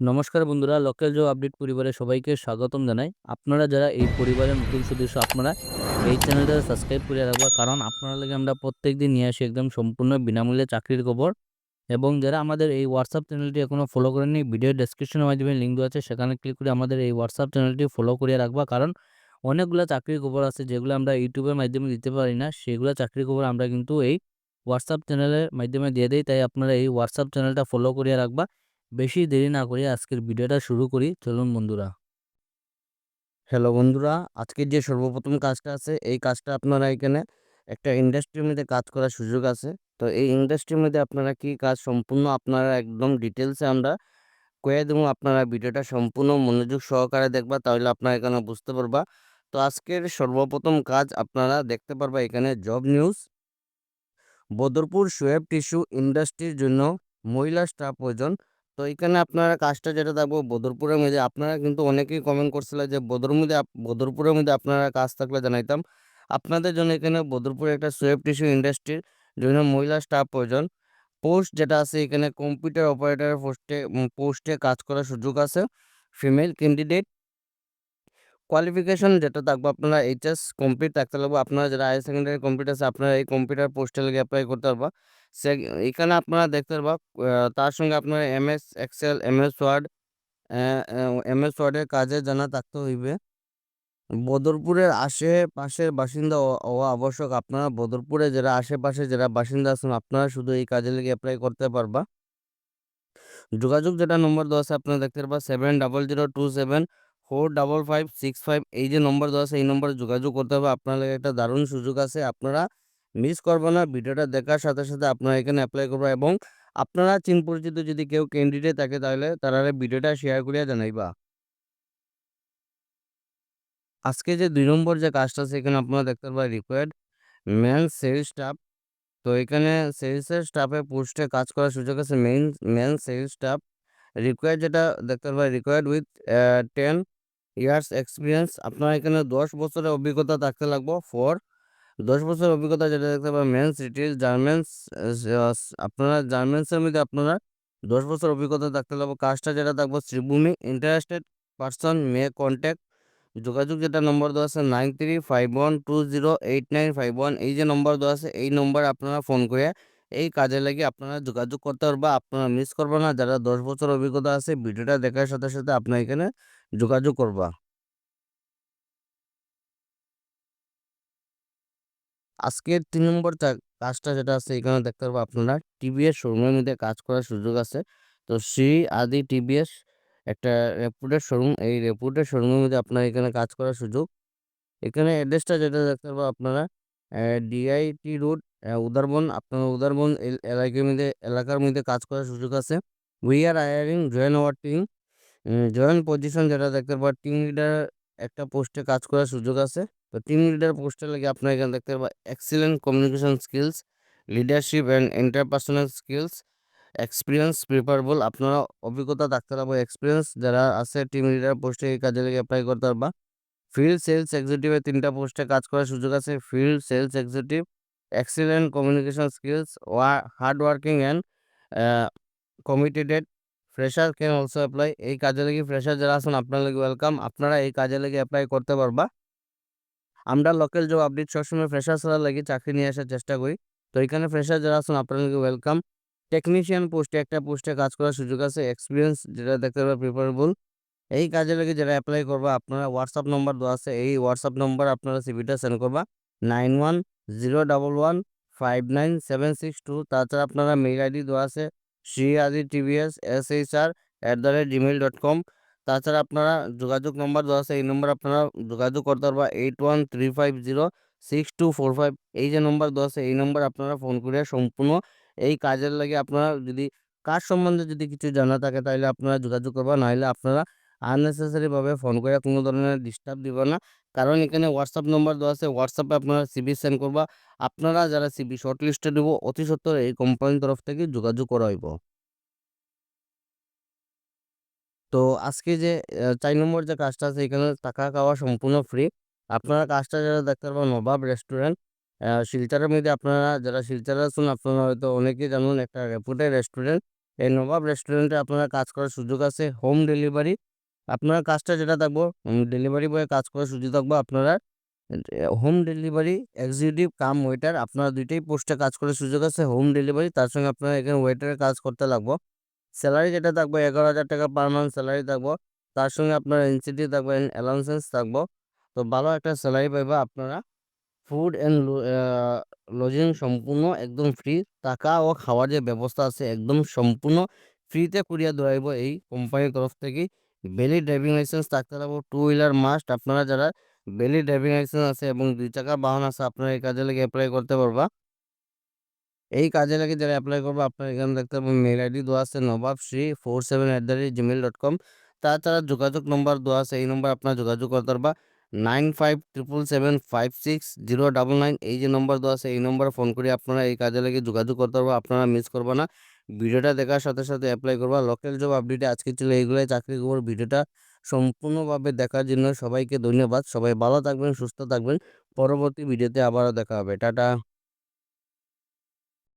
নমস্কার বন্ধুরা local job update পরিবারে সবাইকে স্বাগতম জানাই। আপনারা যারা এই পরিবারের নতুন সদস্য, আপনারা এই চ্যানেলটা সাবস্ক্রাইব করে রাখবা কারণ আপনারা লাগে আমরা প্রত্যেক দিন নিয়ে আসি একদম সম্পূর্ণ বিনামূল্যে চাকরির খবর। এবং যারা আমাদের এই হোয়াটসঅ্যাপ চ্যানেলটি এখনও ফলো করেননি ভিডিও ডেসক্রিপশনের মাধ্যমে লিঙ্ক দেওয়া আছে, সেখানে ক্লিক করে আমাদের এই হোয়াটসঅ্যাপ চ্যানেলটি ফলো করে রাখবা। কারণ অনেকগুলো চাকরির খবর আছে, যেগুলো আমরা ইউটিউবের মাধ্যমে দিতে পারি না, সেগুলো চাকরির খবর আমরা কিন্তু এই হোয়াটসঅ্যাপ চ্যানেলের মাধ্যমে দিয়ে দিই। তাই আপনারা এই হোয়াটসঅ্যাপ চ্যানেলটা ফলো করে রাখবা। বেশি দেরি না করে আজকের ভিডিওটা শুরু করি। চলুন বন্ধুরা। হ্যালো বন্ধুরা, আজকের যে সর্বপ্রথম কাজটা আছে, এই কাজটা আপনারা এখানে একটা ইন্ডাস্ট্রির মধ্যে কাজ করার সুযোগ আছে। তো এই ইন্ডাস্ট্রির মধ্যে আপনারা কি কাজ সম্পূর্ণ আপনারা একদম ডিটেলসে আমরা কয়ে দেবো, আপনারা ভিডিওটা সম্পূর্ণ মনোযোগ সহকারে দেখবা, তাহলে আপনারা এখানে বুঝতে পারবা। তো আজকের সর্বপ্রথম কাজ আপনারা দেখতে পারবা এখানে job news Badarpur Shoaib tissue ইন্ডাস্ট্রির জন্য মহিলা স্টাফ প্রয়োজন তো এখানে আপনারা কাজটা যেটা থাকব বদরপুরের মধ্যে আপনারা কিন্তু অনেকেই কমেন্ট করছিল যে বদর মধ্যে বদরপুরের মধ্যে আপনারা কাজ থাকলে জানাইতাম। আপনাদের জন্য এখানে বদরপুরে একটা সোয়েব টিস্যু ইন্ডাস্ট্রির জন্য মহিলা স্টাফ প্রয়োজন। পোস্ট যেটা আছে এখানে কম্পিউটার অপারেটর পোস্টে পোস্টে কাজ করার সুযোগ আছে। ফিমেল ক্যান্ডিডেট কোয়ালিফিকেশন যেটা থাকবে আপনারা এইচএস কমপ্লিট থাকতে লাগবে। আপনারা যারা হায়ার সেকেন্ডারি কমপ্লিট আছে, আপনারা এই কম্পিউটার পোস্টে লেগে অ্যাপ্লাই করতে পারবা। সে এখানে আপনারা দেখতে পারবা তার সঙ্গে আপনারা MS excel MS word MS ওয়ার্ডের কাজে জানা থাকতে হইবে। বদরপুরের আশেপাশের বাসিন্দা হওয়া আবশ্যক। আপনারা বদরপুরে যারা আশেপাশে যারা বাসিন্দা আছেন, আপনারা শুধু এই কাজে লেগে অ্যাপ্লাই করতে পারবা। যোগাযোগ যেটা নম্বর দেওয়া আছে, আপনারা দেখতে পারবা seven double zero two seven four double five six five এই যে নম্বর দেওয়া আছে, এই নম্বরে যোগাযোগ করতে হবে। আপনার একটা দারুণ সুযোগ আছে। আপনারা মিস করবেন না। ভিডিওটা দেখার সাথে সাথে আপনারা এখানে অ্যাপ্লাই করবেন এবং আপনারা চিন পরিচিত যদি কেউ ক্যান্ডিডেট থাকে, তাহলে তারা ভিডিওটা শেয়ার করিয়া জানাইবা আজকে যে দুই নম্বর যে কাজটা আছে, এখানে আপনারা দেখতে পাবেন রিকোয়ার্ড মেন সেলস স্টাফ তো এখানে সেলসের স্টাফে পোস্টে কাজ করার সুযোগ আছে। Main men sales staff required যেটা দেখতে পাবেন required with ten years experience আপনার এখানে দশ বছরের অভিজ্ঞতা থাকতে লাগবো ফর দশ বছরের অভিজ্ঞতা যেটা দেখতে পাবেন মেন্স রিটেল জার্মেন্স আপনারা জার্মেন্সের মধ্যে আপনারা দশ বছর অভিজ্ঞতা থাকতে লাগবো। কাজটা যেটা থাকব, Sribhumi interested person may contact যোগাযোগ যেটা নম্বর দেওয়া আছে nine three five one two zero eight nine five one এই যে নম্বর দেওয়া আছে, এই নম্বর আপনারা ফোন করে এই কাজে লাগে আপনারা যোগাযোগ করতে পারবা আপনারা মিস করবেন না। যারা দশ বছর অভিজ্ঞতা আছে, ভিডিওটা দেখার সাথে সাথে আপনার এখানে যোগাযোগ করবা। আজকের তিন নম্বর কাজটা যেটা আছে, এখানে দেখতে পারব আপনারা টিভিএস শোরুমের মধ্যে কাজ করার সুযোগ আছে। তো শ্রী আদি টিভিএস একটা রেপুটেড শোরুম এই রেপুটেড শোরুমের মধ্যে আপনার এখানে কাজ করার সুযোগ। এখানে অ্যাড্রেসটা যেটা দেখতে পারব আপনারা ডিআইটি রোড উদারবন, আপনার উদারবন এলাকার মধ্যে এলাকার মধ্যে কাজ করার সুযোগ আছে। We are hiring join our team join position যেটা দেখতে পারব টিম লিডার একটা পোস্টে কাজ করার সুযোগ আছে। তো টিম লিডার পোস্টে লাগে আপনার এখানে দেখতে পারব excellent communication skills leadership and interpersonal skills experience preferable আপনারা অভিজ্ঞতা থাকতে পারব এক্সপিরিয়েন্স যারা আছে টিম লিডার পোস্টে এই কাজে লেগে অ্যাপ্লাই করতে পারবা। ফিল্ড সেলস এক্সিকিউটিভের তিনটা পোস্টে কাজ করার সুযোগ আছে। Field sales executive excellent communication skills hard working and committed fresher can also apply এই কাজে লেগে ফ্রেশার যারা আছেন, আপনার লেগে ওয়েলকাম আপনারা এই কাজে লেগে অ্যাপ্লাই করতে পারবা। আমরা লোকাল জব আপডেট সবসময় ফ্রেশার ছাড়া লাগে চাকরি নিয়ে আসার চেষ্টা করি। তো এখানে ফ্রেশার যারা আছেন, আপনার লেগে ওয়েলকাম টেকনিশিয়ান পোস্টে একটা পোস্টে কাজ করার সুযোগ আছে। এক্সপিরিয়েন্স যেটা দেখতে পারবে প্রিপারেবল এই কাজে লেগে যারা অ্যাপ্লাই করবা, আপনারা হোয়াটসঅ্যাপ নম্বর দেওয়া আছে, এই হোয়াটসঅ্যাপ নম্বর আপনারা সিভিটা সেন্ড করবা। Nine one zero double one five nine seven six two, তাছাড়া আপনারা মেইল আইডি দেওয়া আছে Shri Adi TVS S H R at the rate Gmail dot com তাছাড়া আপনারা যোগাযোগ নম্বর দেওয়া আছে, এই নম্বর আপনারা যোগাযোগ করতে পারবা eight one three five zero six two four five এই যে নম্বর দেওয়া আছে, এই নম্বর আপনারা ফোন করে সম্পূর্ণ এই কাজের লাগে আপনারা যদি কাজ সম্বন্ধে যদি কিছু জানা থাকে তাহলে আপনারা যোগাযোগ করবা নাহলে আপনারা আননেসেসারিভাবে ফোন করে কোনো ধরনের ডিস্টার্ব দিব না। কারণ এখানে হোয়াটসঅ্যাপ নম্বর দেওয়া আছে হোয়াটসঅ্যাপে আপনারা সিবি সেন্ড করবা। আপনারা যারা সিবি শর্ট লিস্টে দেবো, অতি সত্তর এই কোম্পানির তরফ থেকে যোগাযোগ করা হইব। তো আজকে যে চার নম্বর যে কাজটা আছে, এখানে টাকা খাওয়া সম্পূর্ণ ফ্রি আপনারা কাজটা যারা দেখতে পারবেন নবাব রেস্টুরেন্ট শিলচরের মধ্যে আপনারা যারা শিলচরে আছেন, আপনারা হয়তো অনেকেই জানুন, একটা রেপুটেড রেস্টুরেন্ট এই নবাব রেস্টুরেন্টে আপনারা কাজ করার সুযোগ আছে হোম ডেলিভারি আপনার কাজটা যেটা থাকব ডেলিভারি বয়ে কাজ করার সুযোগ থাকব আপনারা। Home delivery executive cum waiter আপনারা দুইটাই পোস্টে কাজ করার সুযোগ আছে। হোম ডেলিভারি তার সঙ্গে আপনারা এখানে ওয়েটারের কাজ করতে লাগবো। স্যালারি যেটা থাকব এগারো হাজার টাকা পার মান্থ স্যালারি থাকব তার সঙ্গে আপনার ইনসেন্টিভ থাকবে অ্যালাউন্সেন্স থাকব তো ভালো একটা স্যালারি পাইবা আপনারা। ফুড অ্যান্ড লজিং সম্পূর্ণ একদম ফ্রি টাকা ও খাওয়ার যে ব্যবস্থা আছে, একদম সম্পূর্ণ ফ্রিতে করিয়া ধরাইব এই কোম্পানির তরফ থেকে ভ্যালিড ড্রাইভিং লাইসেন্স থাকতে লাগবো টু হুইলার মাস্ট আপনারা যারা ভ্যালিড ড্রাইভিং লাইসেন্স আছে এবং দুই চাকার বাহন আছে, আপনারা এই কাজে লেগে অ্যাপ্লাই করতে পারবা। এই কাজে লাগে যারা অ্যাপ্লাই করব, আপনার এখানে দেখতে পাবেন মেল আইডি দেওয়া আছে Nawab Shri four seven at the rate Gmail dot com তাছাড়া যোগাযোগ নম্বর দেওয়া আছে, এই নম্বর আপনার যোগাযোগ করতে পারবা। Nine five triple seven five six zero double nine এই যে নম্বর দেওয়া আছে, এই নম্বরে ফোন করে আপনারা এই কাজে লেগে যোগাযোগ করতে পারব। আপনারা মিস করব না। ভিডিওটা দেখার সাথে সাথে অ্যাপ্লাই করবা। লোকাল জব আপডেটে আজকে ছিল এইগুলোই চাকরি খবর, ভিডিওটা সম্পূর্ণভাবে দেখার জন্য সবাইকে ধন্যবাদ। সবাই ভালো থাকবেন, সুস্থ থাকবেন। পরবর্তী ভিডিওতে আবারও দেখা হবে। টাটা।